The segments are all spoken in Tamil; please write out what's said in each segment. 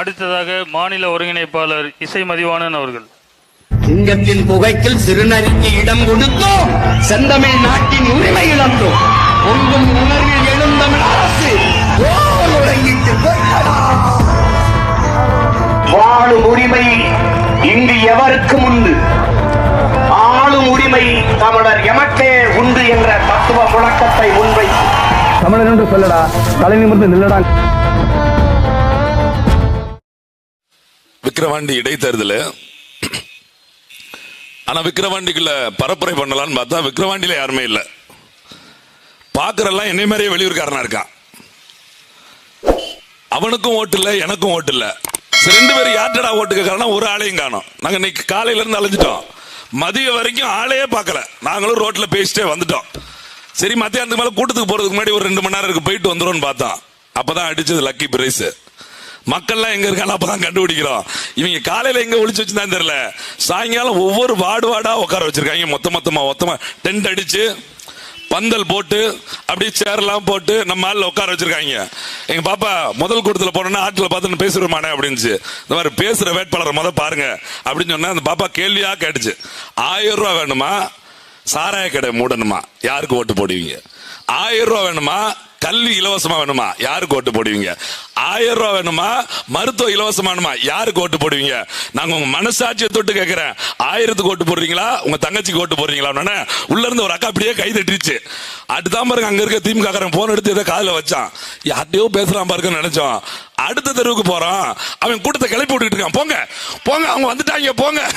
அடுத்ததாக மாநில ஒருங்கிணைப்பாளர் இசை மதிவாணன் அவர்கள். சிங்கத்தின் புகைக்கில் சிறுநரிக்கு இடம் கொடுத்தோம். செந்தமிழ் நாட்டின் உரிமை இழந்தோம். பொங்கும் உணர்வில் எழுந்தமிழ் அரசு. வாழும் உரிமை இங்கு எவருக்கும் உண்டு? ஆளும் உரிமை தமிழர் எமக்கே உண்டு என்ற தத்துவ முழக்கத்தை முன்வைத்து. தமிழன் என்று சொல்லடா தலை நிமிர்ந்து நில்லடா. விக்கிரவாண்டி இடைத்தேர்தல். ஆனால் விக்கிரவாண்டிக்குள்ள பரப்புரை பண்ணலாம்னு பார்த்தா விக்கிரவாண்டியில் யாருமே இல்லை. பார்க்குறெல்லாம் என்னை மாதிரியே வெளியூர்காரனா இருக்கான் அவனுக்கும் ஓட்டு இல்லை எனக்கும் ஓட்டு இல்லை. சரி, ரெண்டு பேரும் யார்டடா ஓட்டு காரணம்? ஒரு ஆளையும் காணோம். நாங்கள் இன்னைக்கு காலையிலேருந்து அலைஞ்சிட்டோம். மதியம் வரைக்கும் ஆளையே பார்க்கல. நாங்களும் ரோட்டில் பேசிட்டே வந்துட்டோம். சரி மத்தியானத்துக்கு மேலே கூட்டத்துக்கு போகிறதுக்கு முன்னாடி ஒரு ரெண்டு மணி நேரம் இருக்கு போயிட்டு வந்துடும் பார்த்தோம். அப்பதான் அடித்தது லக்கி பிரைஸு. மக்கள்லாம் எங்க இருக்காங்க அப்பதான் கண்டுபிடிக்கிறோம். இவங்க காலையில எங்க ஒளிச்சு வச்சுதான் தெரியல. சாயங்காலம் ஒவ்வொரு வார்டு வார்டா உட்கார வச்சிருக்காங்க. மொத்த மொத்தமா மொத்தமா டென்ட் அடிச்சு பந்தல் போட்டு அப்படியே சேர்லாம் போட்டு நம்ம ஆளில் உட்கார வச்சிருக்காங்க. எங்க பாப்பா முதல் கூட்டத்தில் போனோம்னா ஆட்டில் பார்த்து பேசுறமானே அப்படின்னுச்சு. இந்த மாதிரி பேசுற வேட்பாளரை முத பாருங்க அப்படின்னு சொன்னா அந்த பாப்பா கேள்வியா கேட்டுச்சு. ஆயிரம் ரூபா வேணுமா? சாராய கடை மூடணுமா? யாருக்கு ஓட்டு போடுவீங்க? ஆயிரம் ரூபா வேணுமா? கல்வி இலவசமா வேணுமா? யாருக்கு ஓட்டு போடுவீங்க? ஆயிரம் ரூபா வேணுமா? மருத்துவம் இலவசமா வேணுமா? யாருக்கு ஓட்டு போடுவீங்க? நாங்க உங்க மனசாட்சியை தொட்டு கேட்கிறேன் ஆயிரத்துக்கு ஓட்டு போடுறீங்களா? உங்க தங்கச்சிக்கு ஓட்டு போடுறீங்களா? உள்ள இருந்து ஒரு அக்கா அப்படியே கை தட்டிடுச்சு அடுத்தான் பாருங்க அங்க இருக்க திமுக போன் எடுத்து ஏதோ காதல வச்சான். யார்ட்டையோ பேசலாம் பாருங்கன்னு நினைச்சோம். அடுத்த தெருவுக்கு போறான். அவன் கூட்டத்தை கிளப்பி விட்டுக்கிட்டு இருக்கான். போங்க. போங்க. அவங்க வந்துட்டாங்க. போங்க.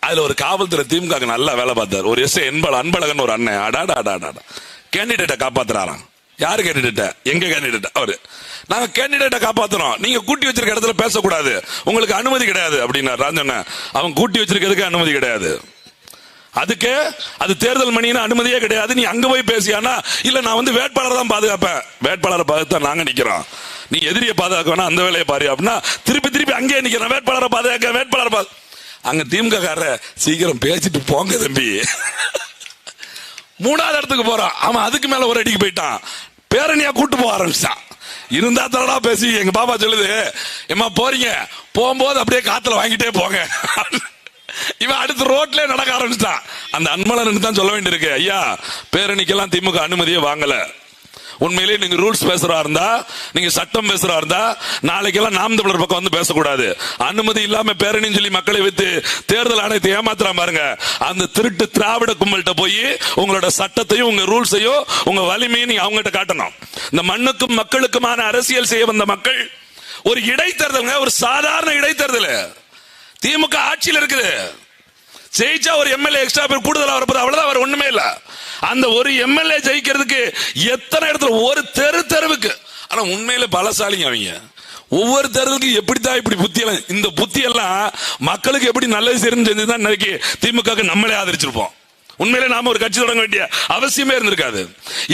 அதுல ஒரு காவல்துறை திமுக நல்லா வேலை பார்த்தார். ஒரு எஸ் என்பல அன்பழகன் ஒரு அண்ணன். அடாடா அடாடா கேண்டிடேட்டை காப்பாத்துறாராம். யாரு கேண்டிடேட்டை எங்க கேண்டிடேட் அவரு. நாங்க கேண்டிடேட்டை காப்பாத்துறோம். நீங்க கூட்டி வச்சிருக்க இடத்துல பேசக்கூடாது. உங்களுக்கு அனுமதி கிடையாது அப்படின்னா நான் அவன் கூட்டி வச்சிருக்கிறதுக்கு அனுமதி கிடையாது. அதுக்கு அது தேர்தல் மணின்னு அனுமதியே கிடையாது. நீ அங்க போய் பேசியானா? இல்ல நான் வந்து வேட்பாளர் தான் பாதுகாப்பேன். வேட்பாளரை பாதுகாத்தா நாங்க நிக்கிறோம். நீ எதிரியை பாதுகாக்க வேணா அந்த வேலையை பாரு அப்படின்னா திருப்பி திருப்பி அங்கேயே நிக்கிறேன். வேட்பாளரை பாதுகாக்க வேட்பாளரை பாது அங்க திமுக காரர் சீக்கிரம் பேசிட்டு போங்க தம்பி. மூணாவது இடத்துக்கு போறான். அவன் அதுக்கு மேல ஒரு அடிக்கு போயிட்டான். பேரணியா கூட்டு போக ஆரம்பிச்சான். இருந்தா தரடா பேசி எங்க பாப்பா சொல்லுது எம்மா போறீங்க. போகும்போது அப்படியே காத்துல வாங்கிட்டே போங்க. இவன் அடுத்த ரோட்ல நடக்க ஆரம்பிச்சிட்டான் அந்த அன்மலன் தான் சொல்ல வேண்டியிருக்கு ஐயா பேரணிக்கெல்லாம் திமுக அனுமதியே வாங்கல. உண்மையிலேயே நீங்க ரூல்ஸ் பேசுறா இருந்தா நீங்க சட்டம் பேசுறா இருந்தா நாளைக்கெல்லாம் நாம் தமிழர் பக்கம் வந்து பேசக்கூடாது. அனுமதி இல்லாம பேரணின்னு சொல்லி மக்களை வைத்து தேர்தல் ஆணையத்தை ஏமாத்துறா பாருங்க. அந்த திருட்டு திராவிட கும்பல்கிட்ட போய் உங்களோட சட்டத்தையும் உங்க ரூல்ஸையும் உங்க வலிமையும் நீங்க அவங்ககிட்ட காட்டணும். இந்த மண்ணுக்கும் மக்களுக்குமான அரசியல் செய்ய வந்த மக்கள் ஒரு இடைத்தேர்தலுங்க ஒரு சாதாரண இடைத்தேர்தல். திமுக ஆட்சியில் இருக்குது. ஜெயிச்சா ஒரு எம்எல்ஏ எக்ஸ்ட்ரா பேர் கூடுதலாக வரப்போது அவ்வளோதான் அவர் ஒன்றுமே இல்லை. அந்த ஒரு எம்எல்ஏ ஜெயிக்கிறதுக்கு எத்தனை இடத்துல ஒரு தெரு தெருவுக்கு. ஆனால் உண்மையில பலசாலிங்க அவங்க. ஒவ்வொரு தேர்தலுக்கும் எப்படித்தான் இப்படி புத்தி எல்லாம் இந்த புத்தி எல்லாம் மக்களுக்கு எப்படி நல்லது செஞ்சு செஞ்சுதான் இன்னைக்கு திமுக நம்மளே ஆதரிச்சிருப்போம். உண்மையிலே நாம ஒரு கட்சி தொடங்க வேண்டிய அவசியமே இருந்திருக்காது.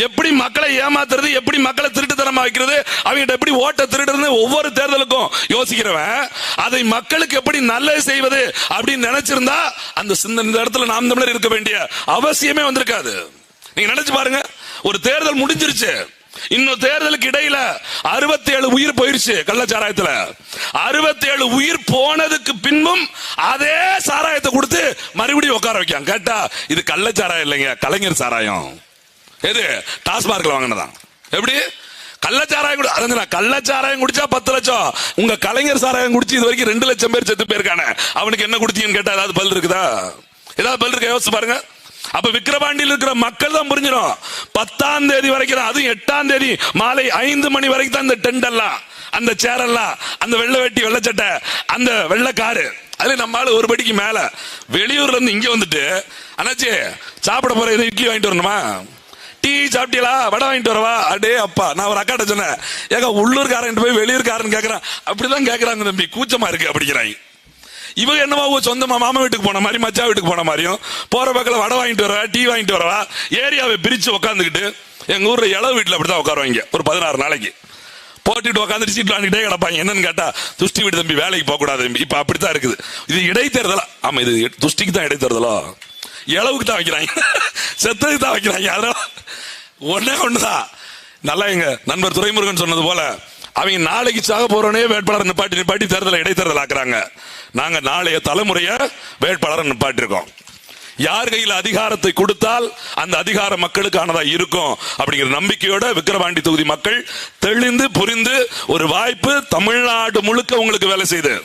எப்படி மக்களை ஏமாத்துறது எப்படி மக்களை திருட்டுத்தனமா வைக்கிறது அவங்க எப்படி ஓட்ட திருடுறது ஒவ்வொரு தேர்தலுக்கும் யோசிக்கிறவன் அதை மக்களுக்கு எப்படி நல்லது செய்வது அப்படின்னு நினைச்சிருந்தா அந்த சிந்தனை இந்த இடத்துல நாம் தமிழர் இருக்க வேண்டிய அவசியமே வந்திருக்காது. நீங்க நினைச்சு பாருங்க ஒரு தேர்தல் முடிஞ்சிருச்சு. இன்னும் தேர்தலுக்கு இடையில அறுபத்தி ஏழு உயிர் போயிருச்சு கள்ளச்சாராயத்துல. அறுபத்தி ஏழு உயிர் போனதுக்கு பின்பும் அதே சாராய மறுபடியும் உட்கார வைக்காங்க கேட்டா இது கள்ளச்சாராயம் இல்லைங்க கலைஞர் சாராயம். எது? டாஸ்மார்க்ல வாங்கினதான். எப்படி? கள்ளச்சாராயம் குடி அதான் கள்ளச்சாராயம் குடிச்சா பத்து லட்சம். உங்க கலைஞர் சாராயம் குடிச்சு இது வரைக்கும் ரெண்டு லட்சம் பேர் செத்து போயிருக்கானே. அவனுக்கு என்ன குடிச்சீங்கன்னு கேட்டா ஏதாவது பல் இருக்குதா? ஏதாவது பல் இருக்கா? யோசிச்சு பாருங்க. அப்ப விக்கிரவாண்டியில் இருக்கிற மக்கள் தான் புரிஞ்சிடும். பத்தாம் தேதி வரைக்கும் தான், அதுவும் எட்டாம் தேதி மாலை ஐந்து மணி வரைக்கும் தான் இந்த டெண்ட் எல்லாம் அந்த சேரெல்லாம் அந்த வெள்ளை வெட்டி வெள்ளை சட்டை அந்த வெள்ளை காரு. அதுல நம்ம ஆளு ஒரு படிக்கு மேல வெளியூர்ல இருந்து இங்க வந்துட்டு அண்ணாச்சி சாப்பிட போற இது இட்லி வாங்கிட்டு வரணுமா? டீ சாப்பிட்டீங்களா வடை வாங்கிட்டு வரவா? அடே அப்பா நான் ஒரு அக்காட்ட சொன்னேன். ஏங்க உள்ளூர்காரன் போய் வெளியூர்காரன் கேட்கறான் அப்படிதான் கேட்கறாங்க தம்பி. கூச்சமா இருக்கு அப்படிங்கிறாங்க. இவங்க என்னவா சொந்தமா மாமா வீட்டுக்கு போன மாதிரி மச்சா வீட்டுக்கு போன மாதிரியும் போற பக்கத்துல வடை வாங்கிட்டு வரவா டீ வாங்கிட்டு வரவா ஏரியாவை பிரிச்சு உட்காந்துக்கிட்டு எங்க ஊர்ல இளவு வீட்டுல அப்படிதான் உட்காருவாங்க ஒரு பதினாறு நாளைக்கு. போட்டுட்டு உட்காந்து சீட் வாங்கிட்டே கிடப்பாங்க. என்னன்னு கேட்டா துஷ்டி வீடு தம்பி வேலைக்கு போக கூடாது தம்பி. இப்ப அப்படித்தான் இருக்குது. இது இடைத்தேர்தலா? ஆமா இது துஷ்டிக்கு தான் இடைத்தேர்தலோ? இளவுக்கு தான் வைக்கிறாங்க. செத்ததுக்கு தான் வைக்கிறாங்க. அதனால ஒன்னே ஒண்ணுதான். நல்லா எங்க நண்பர் துரைமுருகன் சொன்னது போல அவங்க நாளைக்கு சாக போறோனே வேட்பாளர் நிப்பாட்டி நிப்பாட்டி தேர்தலை இடைத்தேர்தல் ஆக்குறாங்க. நாங்க நாளைய தலைமுறைய வேட்பாளரை நிப்பாட்டிருக்கோம். யார் கையில் அதிகாரத்தை கொடுத்தால் அந்த அதிகாரம் மக்களுக்கானதா இருக்கும் அப்படிங்கிற நம்பிக்கையோட விக்கிரவாண்டி தொகுதி மக்கள் தெளிந்து புரிந்து ஒரு வாய்ப்பு தமிழ்நாடு முழுக்க உங்களுக்கு வேலை செய்து.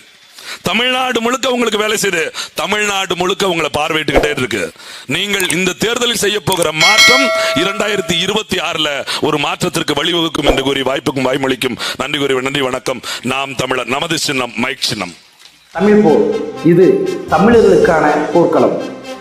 தமிழ்நாடு முழுக்க உங்களுக்கு வேலை செய்து. தமிழ்நாடு முழுக்க உங்களை பார்வையிட்டுக்கிட்டே இருக்கு. நீங்கள் இந்த தேர்தலில் செய்ய போகிற மாற்றம் இரண்டாயிரத்தி இருபத்தி ஆறுல ஒரு மாற்றத்திற்கு வழிவகுக்கும் என்று கூறி வாய்ப்புக்கும் வாய்மொழிக்கும் நன்றி கூறி நன்றி வணக்கம். நாம் தமிழர் நமது சின்னம் மைக் சின்னம். தமிழ் போர் இது தமிழர்களுக்கான போர்க்களம்.